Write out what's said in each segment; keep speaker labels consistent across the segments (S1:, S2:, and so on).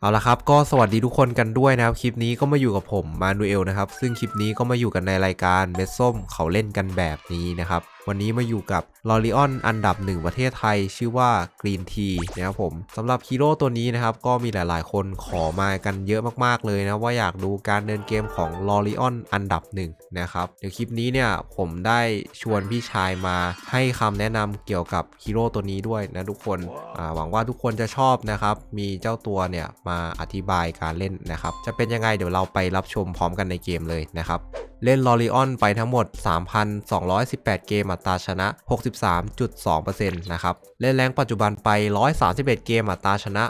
S1: เอาละครับก็สวัสดีทุกคนกันด้วยนะครับ คลิปนี้ก็มาอยู่กับผมมานูเอลนะครับ ซึ่งคลิปนี้ก็มาอยู่กันในรายการเม็ดส้มเขาเล่นกันแบบนี้นะครับ วันนี้มาอยู่กับลอริออนอันดับหนึ่งประเทศไทย ชื่อว่ากรีนทีนะครับผมสำหรับฮีโร่ตัวนี้นะครับ ก็มีหลายๆ คนขอมากันเยอะมากๆเลยนะ ว่าอยากดูการเดินเกมของลอริออนอันดับหนึ่งนะครับเดี๋ยวคลิปนี้เนี่ยผมได้ชวนพี่ชายมาให้คำแนะนำเกี่ยวกับฮีโร่ตัวนี้ด้วยนะทุกคนหวังว่าทุกคนจะชอบนะครับมีเจ้าตัวเนี่ยมาอธิบายการเล่นนะครับจะเป็นยังไงเดี๋ยวเราไปรับชมพร้อมกันในเกมเลยนะครับ เล่นลอริออนไปทั้งหมด 3,218 เกมอัตราชนะ 63.2%นะครับ เล่นแรงปัจจุบันไป 131 เกมอัตราชนะ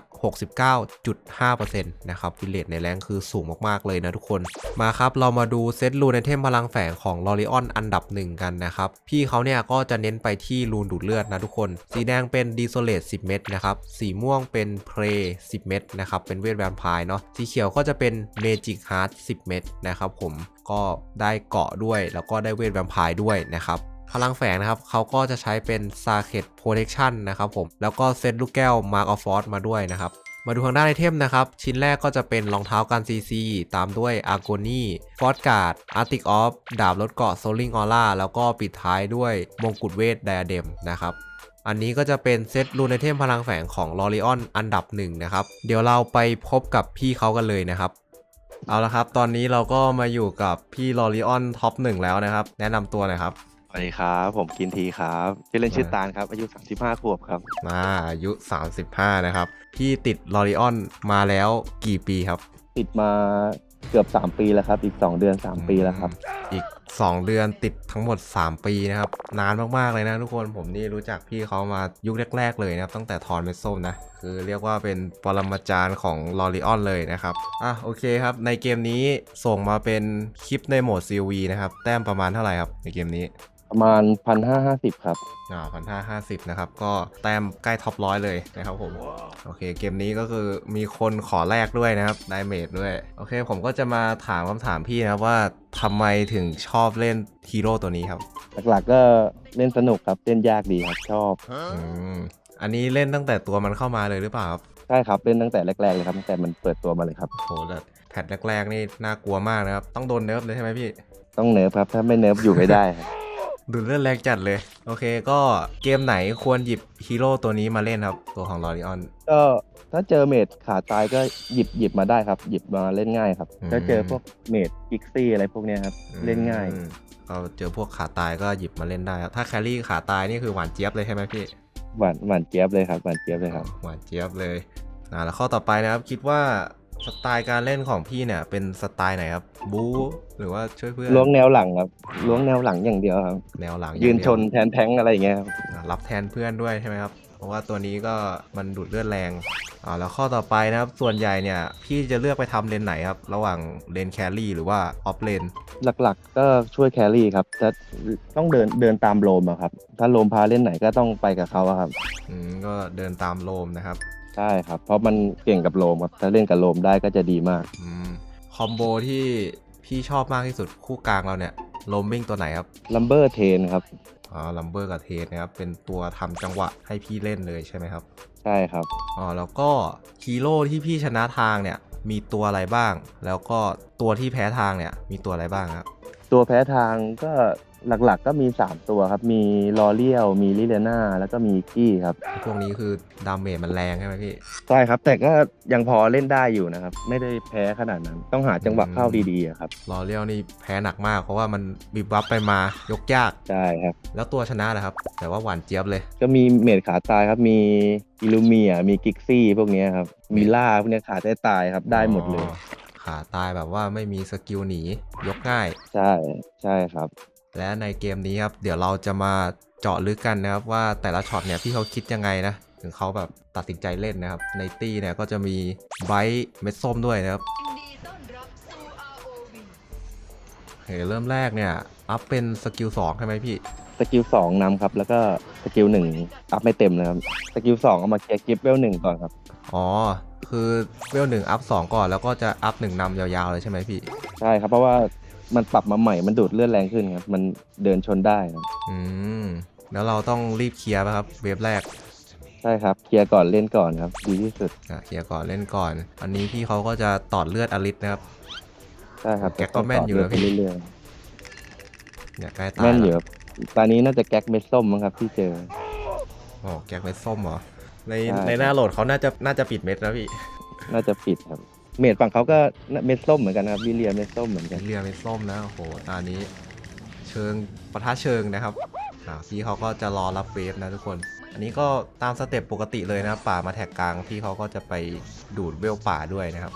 S1: 69.5%นะครับฟิเลตในแรงคือสูงมากๆเลยนะทุกคน มาครับ เรามาดูเซตรูนในเทมพลังแฝงของลอริออนอันดับหนึ่งกันนะครับ พี่เขาเนี่ยก็จะเน้นไปที่รูนดูดเลือดนะทุกคน สีแดงเป็นดีโซเลต10 เม็ดนะครับ สีม่วงเป็นเพล10 เม็ดนะครับ เป็นเวทแวมไพร์เนาะ สีเขียวก็จะเป็นเมจิกฮาร์ด10 เม็ดนะครับผม ก็ได้เกาะด้วย แล้วก็ได้เวทแวมไพร์ด้วยนะครับพลังแฝงนะครับเขาก็จะใช้เป็น s a เ e t Protection นะครับผม แล้วก็เซตลูกแก้ว Mark of Force มาด้วยนะครับ มาดูทางด้านไอเทมนะครับ ชิ้นแรกก็จะเป็นรองเท้ากันซีซีตามด้วย a r g o n y f o r t Guard Arctic Off ดาบลดเกาะ Soling Aura แล้วก็ปิดท้ายด้วยมงกุฎเวท Diadem นะครับอันนี้ก็จะเป็นเซตรูนไอเทมพลังแฝงของลอริออนอันดับหนึ่งนะครับ เดี๋ยวเราไปพบกับพี่เขากันเลยนะครับ เอาละครับ ตอนนี้เราก็มาอยู่กับพี่ลอริออนท็อปหนึ่งแล้วนะครับ แนะนำตัวหน่อยครับ
S2: สวัสดีครับ ผมกินทีครับชื่อเล่นชื่อ
S1: อ่า
S2: ตาลครับ อายุ 35 ขวบครับ
S1: มาอายุ 35 นะครับ พี่ติดลอริออนมาแล้วกี่ปีครับ
S2: ติดมา เกือบ 3 ปีแล้วครับ อีก 2 เดือน 3 ปีแล้วครับ
S1: อีก 2 เดือนติดทั้งหมด 3 ปีนะครับ นานมากๆเลยนะทุกคนผมนี่รู้จักพี่เขามายุคแรก ๆ เลยนะครับ ตั้งแต่ทอนเมสส้มนะ คือเรียกว่าเป็นปรมาจารย์ของลอริออนเลยนะครับ อะโอเคครับ ในเกมนี้ส่งมาเป็นคลิปในโหมด COV นะครับ แต้มประมาณเท่าไหร่ครับในเกมนี้
S2: ประมาณ1,550ครับ
S1: อ่าพันห้าห้าสิบนะครับ ก็แต้มใกล้ท็อปร้อยเลยนะครับผม โอเค เกมนี้ก็คือมีคนขอแลกด้วยนะครับไดเมจด้วย โอเค ผมก็จะมาถามคำถามพี่นะครับว่าทำไมถึงชอบเล่นฮีโร่ตัวนี้ครับ
S2: หลักๆก็เล่นสนุกครับเล่นยากดีครับชอบ
S1: อืมอันนี้เล่นตั้งแต่ตัวมันเข้ามาเลยหรือเปล่าครับ
S2: ใช่ครับเล่นตั้งแต่แรกๆเลยครับตั้งแต่มันเปิดตัวมาเลยครับ
S1: โหแต่แพทแรกๆนี่น่ากลัวมากนะครับ ต้องโดนเนิร์ฟเลยใช่ไหมพี่
S2: ต้องเนิร์ฟครับถ้าไม่เนิร์ฟอยู่ไม่ได้ครับ
S1: ดูเลือดแรงจัดเลย โอเคก็เกมไหนควรหยิบฮีโร่ตัวนี้มาเล่นครับ ตัวของลอริออน
S2: ก็ถ้าเจอเมดขาตายก็หยิบหยิบมาได้ครับ หยิบมาเล่นง่ายครับ
S1: อืม
S2: ถ้าเจอพวกเมดกิกซี่อะไรพวกเนี้ยครับ เล่นง่าย
S1: อืมก็เจอพวกขาตายก็หยิบมาเล่นได้ครับถ้าแครี่ขาตายนี่คือหวานเจี๊ยบเลยใช่ไหมพี่
S2: หวานหวานเจี๊ยบเลยครับ หวานเจี๊ยบเลยครับ
S1: หวานเจี๊ยบเลยอ่าแล้วข้อต่อไปนะครับ คิดว่า สไตล์การเล่นของพี่เนี่ย เป็นสไตล์ไหนครับ บู๊หรือว่าช่วยเพื่อน
S2: ล้วงแนวหลังครับล้วงแนวหลังอย่างเดียวครับ
S1: แนวหลัง
S2: ยืน
S1: อางเดี
S2: ช
S1: วน
S2: แทนแท้งอะไรอย่างเงี้ยครับ
S1: อ่ารับแทนเพื่อนด้วยใช่ไหมครับ เพราะว่าตัวนี้ก็มันดูดเลือดแรงอ่าแล้วข้อต่อไปนะครับ ส่วนใหญ่เนี่ย พี่จะเลือกไปทำเลนไหนครับ ระหว่างเลนแครี่หรือว่าออฟเลน
S2: หลักๆ ก็ช่วยแครี่ครับจะต้องเดินเดินตามโลมอะครับ ถ้าโลมพาเล่นไหนก็ต้องไปกับเขาอะครับ
S1: อืมก็เดินตามโลมนะครับ
S2: ใช่ครับ เพราะมันเก่งกับโลมครับถ้าเล่นกับโลมได้ก็จะดีมาก
S1: อืมคอมโบที่พี่ชอบมากที่สุดคู่กลางเราเนี่ยโลมมิ่งตัวไหนครับ
S2: ลัมเบอร์เทนครับ
S1: อ๋อลัมเบอร์กับเทสนะครับเป็นตัวทำจังหวะให้พี่เล่นเลยใช่ไหมครับ
S2: ใช่ครับ
S1: อ๋อแล้วก็ฮีโร่ที่พี่ชนะทางเนี่ยมีตัวอะไรบ้าง แล้วก็ตัวที่แพ้ทางเนี่ยมีตัวอะไรบ้างครับ
S2: ตัวแพ้ทางก็ หลักๆ ก็มี 3 ตัวครับ มีลอเรียลมีลิเลน่าแล้วก็มีกี้ครับ
S1: พวกนี้คือดาเมจมันแรงใช่ไหมพี่
S2: ใช่ครับ แต่ก็ยังพอเล่นได้อยู่นะครับ ไม่ได้แพ้ขนาดนั้น ต้องหาจังหวะเข้าดีๆอะครับ
S1: ลอเรียลนี่แพ้หนักมาก เพราะว่ามันบีบบัฟไปมายกยาก
S2: ใช่ครับ
S1: แล้วตัวชนะแหละครับ แต่ว่าหวานเจี๊ยบเลย
S2: ก็มีเมดขาตายครับ มีอิลูเมีย มีกิกซี่พวกเนี้ยครับ มีล่าพวกเนี้ยขาได้ตายครับ ได้หมดเลย
S1: อ๋อขาตายแบบว่าไม่มีสกิลหนียกง่าย
S2: ใช่ใช่ครับ
S1: และในเกมนี้ครับเดี๋ยวเราจะมาเจาะลึกกันนะครับว่าแต่ละช็อตเนี่ยพี่เขาคิดยังไงนะถึงเขาแบบตัดสินใจเล่นนะครับ ในตี้เนี่ยก็จะมีไบต์เม็ดส้มด้วยนะครับ
S3: ยินดีต้อนรับสู่ ROV
S1: โอเคเริ่มแรกเนี่ยอัพเป็นสกิล2ใช่ไหมพี่
S2: สกิลสองนำครับ แล้วก็สกิลหนึ่งอัพไม่เต็มนะครับสกิลสองเอามาเคลียร์กิฟต์เวลหนึ่งก่อนครับ
S1: อ๋อ คือเวลหนึ่งอัพสองก่อนแล้วก็จะอัพหนึ่งนำยาวๆเลยใช่ไหมพี่
S2: ใช่ครับ เพราะว่า มันปรับมาใหม่ มันดูดเลือดแรงขึ้นครับ มันเดินชนได้ครับ
S1: อืมแล้วเราต้องรีบเคลียร์ป่ะครับ เวฟแรก
S2: ใช่ครับ เคลียร์ก่อนเล่นก่อนครับ ดีที่สุด
S1: อะเคลียร์ก่อนเล่นก่อน อันนี้พี่เขาก็จะตอดเลือดอลิสนะครับ
S2: ใช่ครับ
S1: แกก็แม่นอยู่นะ
S2: ไป
S1: พี่
S2: เรื่อย
S1: เนี่ยใกล้
S2: ๆ
S1: ตาย
S2: แม่นอยู่
S1: แล้ว
S2: ครับตอนนี้น่าจะแก๊กเม็ดส้มมั้งครับที่เจอ
S1: โอ้แก๊กเม็ดส้มเหรอใน
S2: ใช่
S1: ในหน้าโหลดเขาน่าจะน่าจะปิดเม็ดนะพี่
S2: น่าจะปิดครับ เมดฝั่งเขาก็เม็ดส้มเหมือนกันครับวิเลียเม็ดส้มเหมือนกัน
S1: เรียเม็ดส้มนะโอ้โหตอนนี้ เชิงปะทะเชิงนะครับอ่าพี่เขาก็จะรอรับเวฟนะทุกคน อันนี้ก็ตามสเต็ปปกติเลยนะครับป่ามาแท็กกลางพี่เขาก็จะไปดูดเวลป่าด้วยนะครับ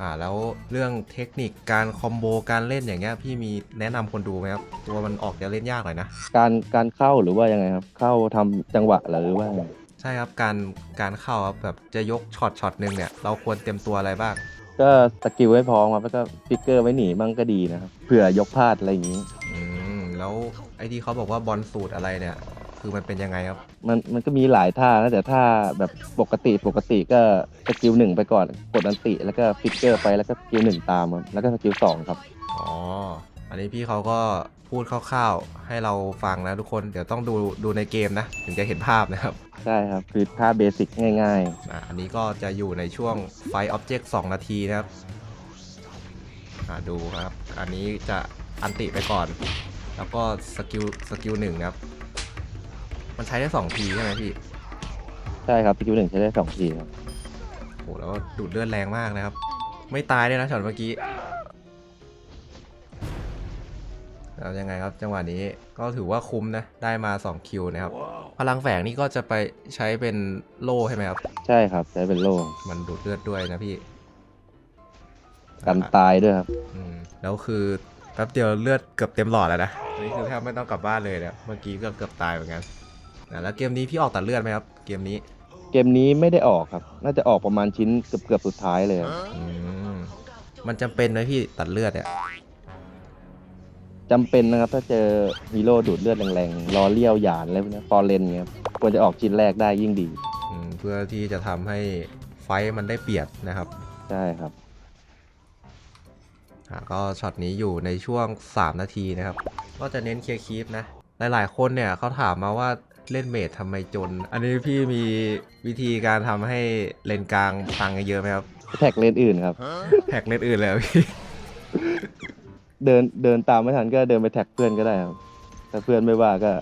S1: อ่าแล้วเรื่องเทคนิคการคอมโบการเล่นอย่างเงี้ยพี่มีแนะนำคนดูไหมครับตัวมันออกจะเล่นยากหน่อยนะ
S2: การการเข้าหรือว่ายังไงครับ เข้าทำจังหวะหรือว่าไง
S1: ใช่ครับการการเข้าครับแบบจะยกช็อตช็อตหนึ่งเนี่ยเราควรเตรียมตัวอะไรบ้าง
S2: ก็สกิลไว้พร้อมครับแล้วก็ฟิกเกอร์ไว้หนีมั่งก็ดีนะครับเผื่อยกพลาดอะไรอย่างนี้
S1: อืมแล้วไอ้ที่เขาบอกว่าบอลสูตรอะไรเนี่ย คือมันเป็นยังไงครับ
S2: มันมันก็มีหลายท่านะแต่ท่าแบบปกติปกติก็สกิลหนึ่งไปก่อนกดอันติแล้วก็ฟิกเกอร์ไปแล้วก็สกิลหนึ่งตามครับแล้วก็สกิลสองครับ
S1: อ๋ออั นนี้พี่เขาก็พูดคร่าวๆ ให้เราฟังนะทุกคน เดี๋ยวต้องดูดูในเกมนะ ถึงจะเห็นภาพนะครับ
S2: ใช่ครับ คือท่าเบสิกง่าย
S1: อะอันนี้ก็จะอยู่ในช่วงไฟออบเจกต์2นาทีนะครับอะดูครับ อันนี้จะอันติไปก่อน แล้วก็สกิลสกิลหนึ่งนะครับ มันใช้ได้2ทีใช่ไหมพี่
S2: ๆ ใช่ครับสกิลหนึ่งใช้ได้สองทีครับ
S1: โหแล้วดูดเลือดแรงมากนะครับ ไม่ตายด้วยนะช็อตเมื่อกี้ แล้วยังไงครับจังหวะนี้ก็ถือว่าคุ้มนะ ได้มา 2 คิวนะครับ พลังแฝงนี่ก็จะไปใช้เป็นโล่ใช่ไหมครับ
S2: ใช่ครับ ใช้เป็นโล่
S1: มันดูดเลือดด้วยนะพี่
S2: กัน
S1: อะ
S2: ตายด้วยครับ
S1: อืมแล้วคือแป๊บเดียวเลือดเกือบเต็มหลอดแล้วนะอันนี้คือแทบไม่ต้องกลับบ้านเลยนะเมื่อกี้ก็เกือบตายเหมือนกันอะแล้วเกมนี้พี่ออกตัดเลือดไหมครับ เกมนี้
S2: เกมนี้ไม่ได้ออกครับ น่าจะออกประมาณชิ้นเกือบเกือบๆสุดท้ายเลยครับ
S1: อืมมันจำเป็นไหมพี่ตัดเลือดเนี่ย
S2: จำเป็นนะครับ ถ้าเจอฮีโร่ดูดเลือดแรงๆรอเลี้ยวหยานอะไรพวกนี้ฟอร์เรนเงี้ยครับควรจะออกชิ้นแรกได้ยิ่งดี
S1: อืมเพื่อที่จะทำให้ไฟท์มันได้เปรียบนะครับ
S2: ใช่ครับ
S1: อะก็ช็อตนี้อยู่ในช่วง 3 นาทีนะครับ ก็จะเน้นเคลียร์คีปนะ หลายๆคนเนี่ยเขาถามมาว่าเล่นเมดทำไมจน อันนี้พี่มีวิธีการทำให้เลนกลางตังค์เยอะไหมครับ
S2: แท็กเลนอื่นครับ
S1: แท็กเลนอื่นเลยเหรอพี่
S2: เดินเดินตามไม่ทันก็เดินไปแท็กเพื่อนก็ได้ครับถ้าเพื่อนไม่ว่าก็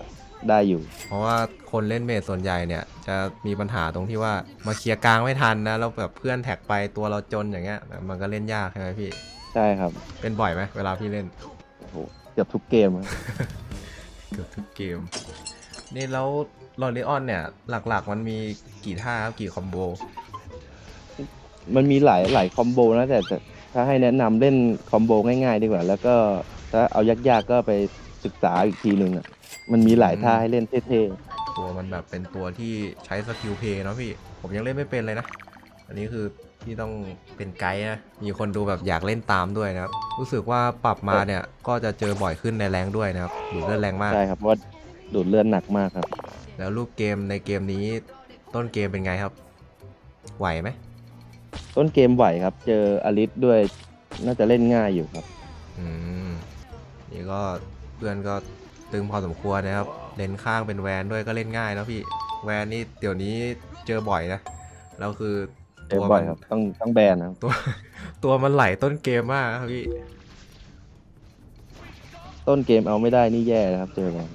S2: ได้อยู่
S1: เพราะว่าคนเล่นเมดส่วนใหญ่เนี่ย จะมีปัญหาตรงที่ว่ามาเคลียร์กลางไม่ทันนะแล้วแบบเพื่อนแท็กไปตัวเราจนอย่างเงี้ยมันก็เล่นยากใช่ไหมพี่
S2: ใช่ครับ
S1: เป็นบ่อยไหมเวลาพี่เล่น
S2: โอ้โหเกือบทุกเกมครับ
S1: เกือบทุกเกม นี่แล้วลอริออนเนี่ย หลักๆมันมีกี่ท่าครับกี่คอมโบ
S2: มันมีหลายหลายคอมโบนะแต่แต่ ถ้าให้แนะนำเล่นคอมโบง่ายๆ ดีกว่า แล้วก็ถ้าเอายากๆก็ไปศึกษาอีกทีหนึ่งอะมันมีหลายท่าให้เล่นเท่
S1: ตัวมันแบบเป็นตัวที่ใช้สกิลเพย์เนาะพี่ ผมยังเล่นไม่เป็นเลยนะ อันนี้คือพี่ต้องเป็นไกด์นะ มีคนดูแบบอยากเล่นตามด้วยนะครับ รู้สึกว่าปรับมาเนี่ยก็จะเจอบ่อยขึ้นในแรงด้วยนะครับดูดเลือดแรงมาก
S2: ๆใช่ครับเพราะว่าดูดเลือดหนักมากครับ
S1: แล้วรูปเกมในเกมนี้ต้นเกมเป็นไงครับ ไหวไหม
S2: ต้นเกมไหวครับ เจออลิสด้วยน่าจะเล่นง่ายอยู่ครับ
S1: อืมนี่ก็เพื่อนก็ตึงพอสมควรนะครับเลนข้างเป็นแวนด้วยก็เล่นง่ายนะพี่แวนนี่เดี๋ยวนี้เจอบ่อยนะแล้วคือ
S2: เจอ
S1: ตัว
S2: บ่
S1: มั
S2: อย
S1: น
S2: ครับต้องต้องแบนนะครับ
S1: ตัว ตัวมันไหลต้นเกมมากครับพี่
S2: ต้นเกมเอาไม่ได้นี่แย่นะครับ เจอแบน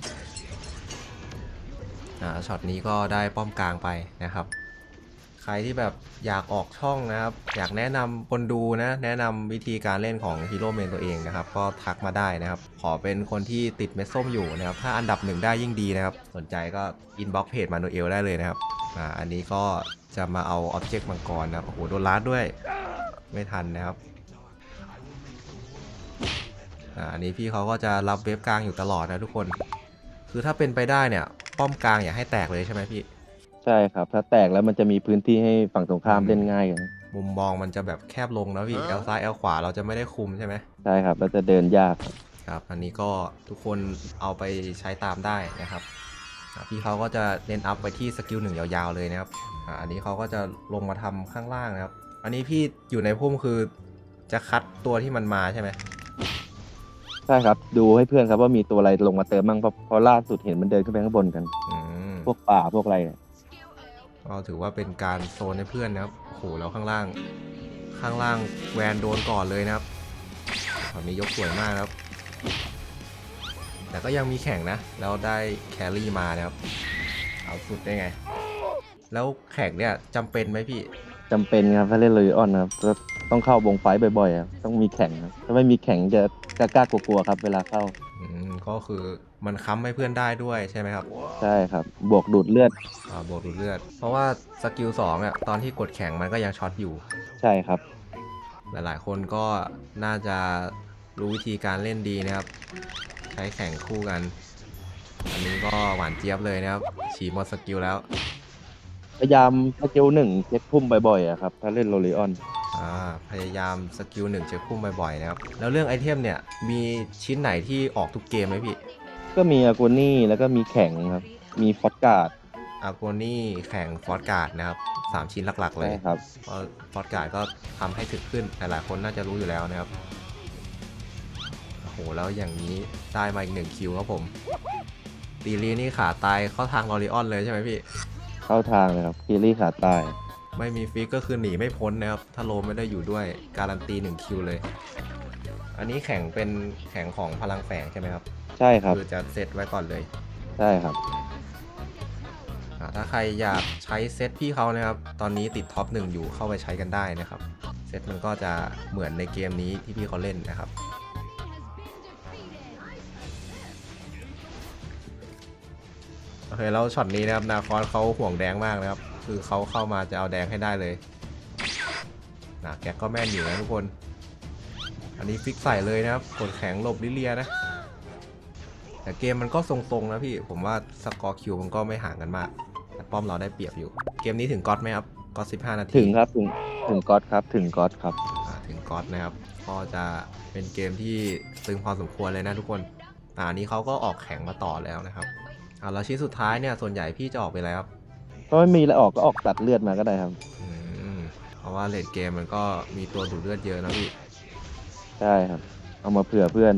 S1: อ่าช็อตนี้ก็ได้ป้อมกลางไปนะครับ ใครที่แบบอยากออกช่องนะครับ อยากแนะนำคนดูนะ แนะนำวิธีการเล่นของฮีโร่เมนตัวเองนะครับ ก็ทักมาได้นะครับ ขอเป็นคนที่ติดเม็ดส้มอยู่นะครับ ถ้าอันดับหนึ่งได้ยิ่งดีนะครับ สนใจก็อินบ็อกเพจมาโนเอลได้เลยนะครับ อ่า อันนี้ก็จะมาเอาอ็อบเจกต์มังกรนะครับ โอ้โห โดนลัดด้วย ไม่ทันนะครับ อ่า อันนี้พี่เขาก็จะรับเว็บกลางอยู่ตลอดนะทุกคน คือถ้าเป็นไปได้เนี่ย ป้อมกลางอย่าให้แตกเลยใช่ไหมพี่
S2: ใช่ครับ ถ้าแตกแล้วมันจะมีพื้นที่ให้ฝั่งตรงข้าม
S1: อืม
S2: เล่นง่ายกัน
S1: มุมมองมันจะแบบแคบลงนะพี่
S3: อ๋อ
S1: แอลซ้ายแอลขวาเราจะไม่ได้คุมใช่ไหม
S2: ใช่ครับแล้วจะเดินยากครับ
S1: ครับ อันนี้ก็ทุกคนเอาไปใช้ตามได้นะครับอะพี่เขาก็จะเน้นอัพไปที่สกิลหนึ่งยาวๆเลยนะครับอะอันนี้เขาก็จะลงมาทำข้างล่างนะครับ อันนี้พี่อยู่ในพุ่มคือจะคัดตัวที่มันมาใช่ไหม
S2: ใช่ครับ ดูให้เพื่อนครับว่ามีตัวอะไรลงมาเติมบ้างเพราะเพราะล่าสุดเห็นมันเดินขึ้นไปข้างบนกัน
S1: อืม
S2: พวกป่าพวกอะไรเนี่ย
S1: ก็ถือว่าเป็นการโซนให้เพื่อนนะครับโอ้โหแล้วข้างล่าง ข้างล่างแวนโดนก่อนเลยนะครับตอนนี้ยกสวยมากครับ แต่ก็ยังมีแข่งนะ แล้วได้แครี่มานะครับ เอาสุดได้ไง แล้วแข่งเนี่ยจำเป็นไหมพี่
S2: จำเป็นครับถ้าเล่นเลยออนครับก็ต้องเข้าวงไฟบ่อยๆครับต้องมีแข่งครับถ้าไม่มีแข่งจะกล้ากลัวๆครับ เวลาเข้า
S1: อืมก็คือมันค้ำให้เพื่อนได้ด้วยใช่ไหมครับ
S2: ใช่ครับ บวกดูดเลือด
S1: อ่าบวกดูดเลือด เพราะว่าสกิลสองเนี่ยตอนที่กดแข่งมันก็ยังช็อตอยู่
S2: ใช่ครับ
S1: หลายๆ คนก็น่าจะรู้วิธีการเล่นดีนะครับ ใช้แข่งคู่กัน อันนี้ก็หวานเจี๊ยบเลยนะครับฉีหมดสกิลแล้ว
S2: พยายามสกิลหนึ่งเช็คพุ่มบ่อยๆอะครับ ถ้าเล่นโรลิออน
S1: อ่าพยายามสกิลหนึ่งเช็คพุ่มบ่อยๆนะครับ แล้วเรื่องไอเทมเนี่ย มีชิ้นไหนที่ออกทุกเกมไหมพี่
S2: ก็มีอากูนี่แล้วก็มีแข่งครับ มีฟอสการ์ด
S1: อาโกนี่แข่งฟอสการ์ดนะครับสามชิ้นหลักๆเล
S2: ใช่
S1: ย
S2: ครับ
S1: เพราะฟอสการ์ดก็ทำให้ถึกขึ้นหลายๆคนน่าจะรู้อยู่แล้วนะครับ โอ้โห แล้วอย่างนี้ได้มาอีกหนึ่งคิวครับผมตีรีนี่ขาตายเข้าทางลอริออนเลยใช่ไหมพี่
S2: เข้าทางเลยครับคีรี่ขาใต้
S1: ไม่มีฟิกก็คือหนีไม่พ้นนะครับ ถ้าโลไม่ได้อยู่ด้วยการันตีหนึ่งคิวเลย อันนี้แข่งเป็นแข่งของพลังแฝงใช่ไหมครับ
S2: ใช่ครับ
S1: คือจะเซตไว้ก่อนเลย
S2: ใช่ครับ
S1: อ่าถ้าใครอยากใช้เซตพี่เขานะครับ ตอนนี้ติดท็อปหนึ่งอยู่เข้าไปใช้กันได้นะครับ เซตมันก็จะเหมือนในเกมนี้ที่พี่เขาเล่นนะครับ อเคแล้วช็อตนี้นะครับนาคอนเขาห่วงแดงมากนะครับ คือเขาเข้ามาจะเอาแดงให้ได้เลยนะแกก็แม่นอยู่นะทุกคน อันนี้ฟิกใส่เลยนะครับกดแข็งหลบลิเลียนะ แต่เกมมันก็ทรงๆนะพี่ ผมว่าสกอร์คิวมันก็ไม่ห่างกันมาก แต่ป้อมเราได้เปรียบอยู่ เกมนี้ถึงก๊อตไหมครับก๊อต15นาที
S2: ถึงครับ ถึงถึงก๊อตครับ ถึงก๊อตครับ
S1: อ่าถึงก๊อตนะครับ ก็จะเป็นเกมที่ตึงพอสมควรเลยนะทุกคน อ่าอันนี้เขาก็ออกแข่งมาต่อแล้วนะครับ อ่าแล้วชิ้นสุดท้ายเนี่ยส่วนใหญ่พี่จะออกไปแล้วครับ
S2: ก็ไม่มีอะไรออกก็ออกตัดเลือดมาก็ได้ครับ
S1: อืมเพราะว่าเลดเกมมันก็มีตัวดูดเลือดเยอะนะพี่
S2: ใช่ครับ เอามาเผื่อเพื่อน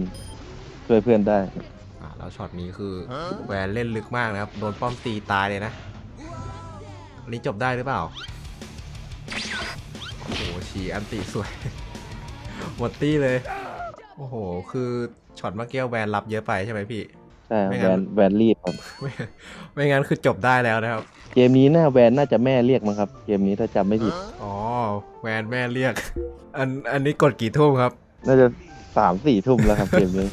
S2: ช่วยเพื่อนได้
S1: อ่าแล้วช็อตนี้คือแวนเล่นลึกมากนะครับโดนป้อมตีตายเลยนะอันนี้จบได้หรือเปล่าโอ้โหฉีอันตีสวย หมดตี้เลย โอ้โห คือช็อตเมื่อกี้แวนรับเยอะไปใช่ไหมพี่
S2: ใช่ครับ
S1: ไม่
S2: แว
S1: งั้น
S2: นแวนรีบครับ
S1: ไม่ไม่งั้นคือจบได้แล้วนะครับ
S2: เกมนี้น่าแวนน่าจะแม่เรียกมั้งครับ เกมนี้ถ้าจำไม่ผิด
S1: อ๋อแวนแม่เรียก อันอันนี้กดกี่ทุ่มครับ
S2: น่าจะสามสี่ทุ่มแล้วครับ เกมนี้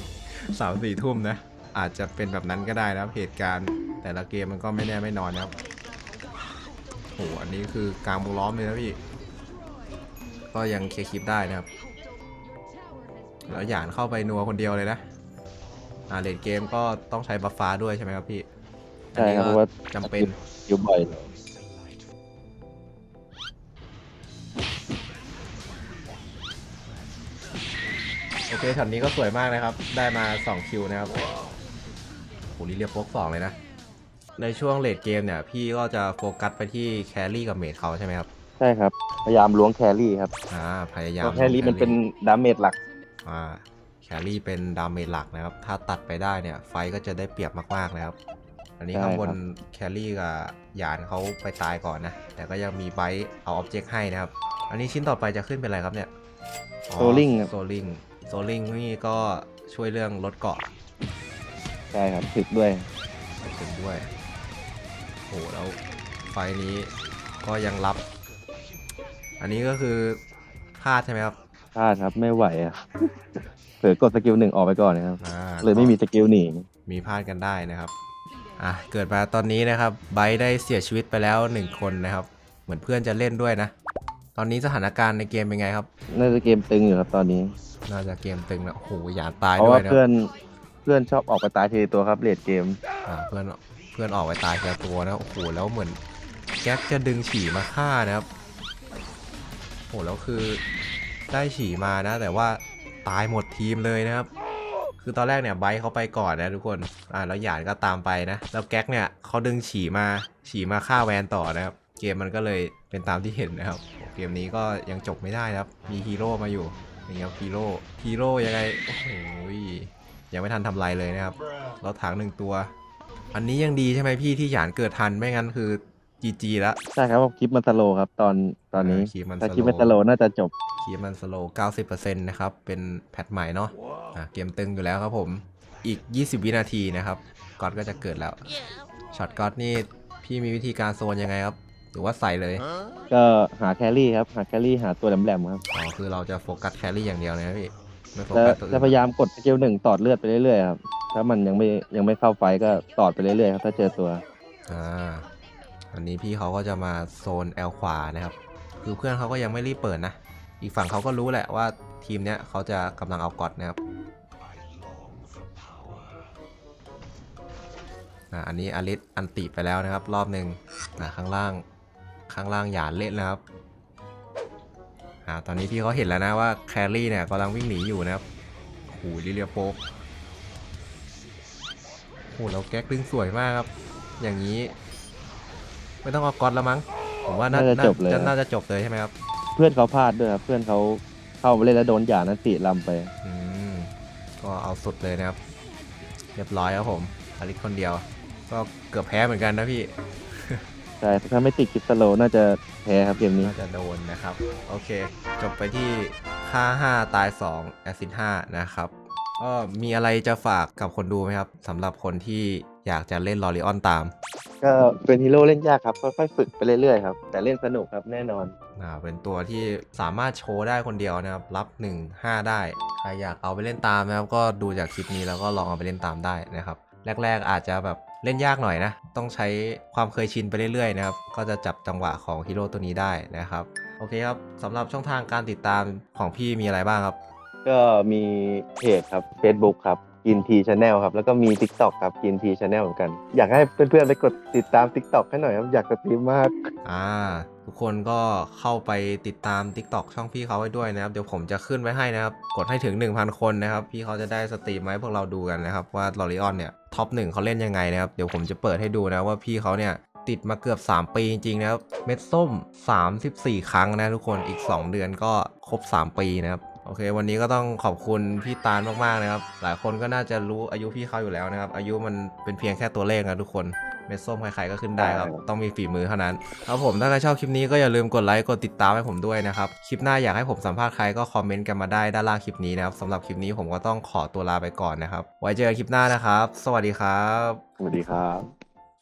S1: สามสี่ทุ่มนะ อาจจะเป็นแบบนั้นก็ได้นะครับเหตุการณ์ แต่ละเกมมันก็ไม่แน่ไม่นอนนะครับโหอันนี้คือกลางวงล้อมเลยนะพี่ ก็ยังเคลียร์คลิปได้นะครับ แล้วหยานเข้าไปนัวคนเดียวเลยนะ อ่าเลดเกมก็ต้องใช้บัฟฟ้าด้วยใช่ไหมครับพี่
S2: ใช่ครับ
S1: อันนี้ก็
S2: เพราะว่า
S1: จำเป็น
S2: อยู่บ่อย
S1: โอเคช็อตนี้ก็สวยมากนะครับ ได้มา 2 คิวนะครับโหนี่เรียกโฟกสองเลยนะ ในช่วงเลดเกมเนี่ย พี่ก็จะโฟกัสไปที่แครี่กับเมดเขาใช่ไหมครับ
S2: ใช่ครับ พยายามล้วงแครี่ครับ
S1: อ่า พยายา
S2: เพ
S1: ม
S2: ราะแครี่มันเป็นดาเมจหลัก
S1: อ่าแครี่เป็นดาเมจหลักนะครับ ถ้าตัดไปได้เนี่ย ไฟก็จะได้เปรียบมากๆนะครับ อันนี้
S2: ใช่
S1: ข้างบน
S2: ครับ
S1: แครี่กับหยานเขาไปตายก่อนนะ แต่ก็ยังมีไบต์เอาออบเจกต์ให้นะครับ อันนี้ชิ้นต่อไปจะขึ้นเป็นอะไรครับเนี่ย
S2: โซลิงครับ
S1: โซลิงโซลิงนี่ก็ช่วยเรื่องลดเกาะ
S2: ใช่ครับถึกด้วย
S1: ถึงด้วยโหแล้วไฟล์นี้ก็ยังรับ อันนี้ก็คือพลาดใช่ไหมครับ
S2: พลาดครับไม่ไหวอะ เผลอกดสกิลหนึ่งออกไปก่อนนะครับ
S1: อ่า
S2: เลยไม่มีสกิลหนี
S1: มีพลาดกันได้นะครับอะเกิดมาตอนนี้นะครับไบร์ทได้เสียชีวิตไปแล้วหนึ่งคนนะครับ เหมือนเพื่อนจะเล่นด้วยนะ ตอนนี้สถานการณ์ในเกมเป็นไงครับ
S2: น่าจะเกมตึงอยู่ครับตอนนี้
S1: น่าจะเกมตึงนะโอ้โหหยาดตาย
S2: เพราะ
S1: ด้ว
S2: ว่าย
S1: นะ
S2: เพื่อนเพื่อนชอบออกไปตายทีละตัวครับเลดเกม
S1: อ่าเพื่อนเพื่อนออกไปตายทีละตัวนะโอ้โหแล้วเหมือนแก๊กจะดึงฉี่มาฆ่านะครับโอ้โหแล้วคือได้ฉี่มานะ แต่ว่า ตายหมดทีมเลยนะครับ คือตอนแรกเนี่ยไบร์ทเขาไปก่อนนะทุกคน อ่าแล้วหยานก็ตามไปนะ แล้วแก๊กเนี่ยเขาดึงฉี่มา ฉี่มาฆ่าแวนต่อนะครับ เกมมันก็เลยเป็นตามที่เห็นนะครับ เกมนี้ก็ยังจบไม่ได้นะครับ มีฮีโร่มาอยู่นี่ครับฮีโร่ ฮีโร่ยังไง โอ้โหยังไม่ทันทำไรเลยนะครับ เราถังหนึ่งตัว อันนี้ยังดีใช่ไหมพี่ที่หยานเกิดทัน ไม่งั้นคือ GG ละ
S2: ใช่ครับคลิปมันสโลว์ครับตอนตอนนี้า
S1: คลิปมัน
S2: ถ้า
S1: ส
S2: คลิป
S1: โล
S2: มันสโลว์น่าจะจบ
S1: คลิปมันสโลว์90%นะครับ เป็นแพทใหม่เนาะอะเกมตึงอยู่แล้วครับผม อีก 20 วินาทีนะครับก๊อตก็จะเกิดแล้ว ช็อตก๊อตนี่พี่มีวิธีการโซนยังไงครับ หรือว่าใส่เลย
S2: ก็หาแครี่ครับ หาแครี่หาตัวแหลมๆครับ
S1: อ๋อ คือเราจะโฟกัสแครี่อย่างเดียวเลยนะพี่ ไม่โฟ
S2: แล้ว
S1: กัสตัวอื่
S2: จะ
S1: น
S2: พยายามกดสกิลหนึ่งตอดเลือดไปเรื่อยๆครับ ถ้ามันยังไม่ยังไม่เข้าไฟก็ตอดไปเรื่อยๆครับ ถ้าเจอตัว
S1: อ่า อันนี้พี่เขาก็จะมาโซนแอลขวานะครับ คือเพื่อนเขาก็ยังไม่รีบเปิดนะ อีกฝั่งเขาก็รู้แหละว่าทีมเนี้ยเขาจะกำลังเอากอดนะครับอ่าอันนี้อลิสอันติไปแล้วนะครับ รอบหนึ่งอ่าข้างล่างข้างล่างหยานเล่นแล้วครับอ่าตอนนี้พี่เขาเห็นแล้วนะว่าแครี่เนี่ยกำลังวิ่งหนีอยู่นะครับโอ้โหลิเลียโป๊กโอ้โหแล้วแก๊กดึงสวยมากครับ อย่างนี้ ไม่ต้องเอาก๊อตแล้วมั้ง ผมว่าน่า
S2: น่าจะจบเลย
S1: น่าจะจบเลยใช่ไหมครับ
S2: เพื่อนเขาพลาดด้วยครับเพื่อนเขาเข้ามาเล่นแล้วโดนหยานันติลำไป
S1: อืมก็เอาสุดเลยนะครับ เรียบร้อยครับผมอลิสคนเดียว ก็เกือบแพ้เหมือนกันนะพี่
S2: ใช่ถ้าไม่ติดคลิปสโลว์น่าจะแพ้ครับเกมนี้
S1: น่าจะโดนนะครับ โอเค จบไปที่ค่า5ตาย2แอซิด5นะครับก็มีอะไรจะฝากกับคนดูไหมครับสำหรับคนที่อยากจะเล่นลอริออนตาม
S2: ก็เป็นฮีโร่เล่นยากครับค่อยๆฝึกไปเรื่อยๆครับแต่เล่นสนุกครับแน่นอน
S1: อ่าเป็นตัวที่สามารถโชว์ได้คนเดียวนะครับ รับ 1 5 ได้ ใครอยากเอาไปเล่นตามนะครับ ก็ดูจากคลิปนี้แล้วก็ลองเอาไปเล่นตามได้นะครับ แรก ๆ อาจจะแบบเล่นยากหน่อยนะ ต้องใช้ความเคยชินไปเรื่อยๆนะครับ ก็จะจับจังหวะของฮีโร่ตัวนี้ได้นะครับ โอเคครับสำหรับช่องทางการติดตามของพี่มีอะไรบ้างครับ
S2: ก็มีเพจครับ Facebook ครับกินทีชาแนลครับ แล้วก็มี TikTok ครับกินทีชาแนลเหมือนกัน อยากให้เพื่อนๆไปกดติดตาม TikTok ให้หน่อยครับ อยากสตรีมมาก
S1: อ่า ทุกคนก็เข้าไปติดตาม TikTok ช่องพี่เขาไว้ด้วยนะครับ เดี๋ยวผมจะขึ้นไว้ให้นะครับ กดให้ถึง 1,000 คนนะครับ พี่เขาจะได้สตรีมมาให้พวกเราดูกันนะครับ ว่าลอริออนเนี่ยท็อปหนึ่งเขาเล่นยังไงนะครับ เดี๋ยวผมจะเปิดให้ดูนะว่าพี่เขาเนี่ยติดมาเกือบ 3 ปีจริงๆนะครับ เม็ดส้ม 34 ครั้งนะทุกคนอีก 2 เดือนก็ครบ 3 ปีนะครับโอเค วันนี้ก็ต้องขอบคุณพี่ตาลมากๆนะครับ หลายคนก็น่าจะรู้อายุพี่เขาอยู่แล้วนะครับ อายุมันเป็นเพียงแค่ตัวเลขนะทุกคน ม็ดส้มใครๆก็ขึ้นได้ครับ
S2: ใช่
S1: ต้องมีฝีมือเท่านั้นครับผมถ้าใครชอบคลิปนี้ก็อย่าลืมกดไลค์กดติดตามให้ผมด้วยนะครับ คลิปหน้าอยากให้ผมสัมภาษณ์ใครก็คอมเมนต์กันมาได้ด้านล่างคลิปนี้นะครับสำหรับคลิปนี้ผมก็ต้องขอตัวลาไปก่อนนะครับ ไว้เจอกันคลิปหน้านะครับ สวัสดีครับ
S2: สวัสดีครับ